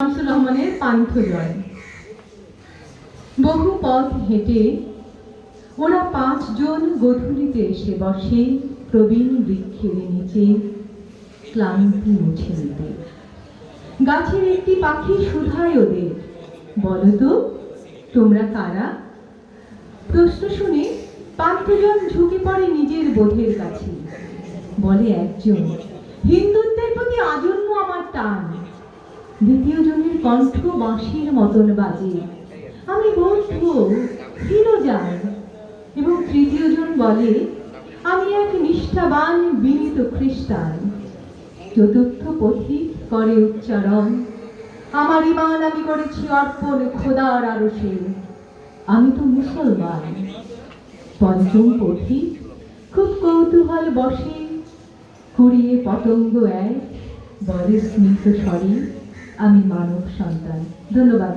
শামসুর রহমানের পান্থজয়। বহু পথ হেঁটে ওরা পাঁচজন গধূলিতে এসে বসে প্রবীণ বৃক্ষের নিচে ক্লান্তি মুছে নিতে। গাছের একটি পাখি শুধায় ওদের। বলো তো, তোমরা কারা? প্রশ্ন শুনে পাঁচজন ঝুঁকে পড়ে নিজের বোধের কাছে। বলে একজন হিন্দুত্বের প্রতি আজন্ম আমার টান। দ্বিতীয় জনের কণ্ঠ বাঁশির মতন বাজে। আমি বন্ধু বৌদ্ধ ফিরোজান এবং তৃতীয় জন বলে, আমি এক নিষ্ঠাবান বিনীত খ্রিস্টান। চতুর্থ পথিক করে উচ্চারণ, আমার ইমান আমি করেছি অর্পণ খোদার আরশে। আমি তো মুসলমান। পঞ্চম পথিক, খুব কৌতূহল বসে। কুড়িয়ে পতঙ্গ এক বলে স্মিত স্বরে আমি মানব সন্তান। ধন্যবাদ।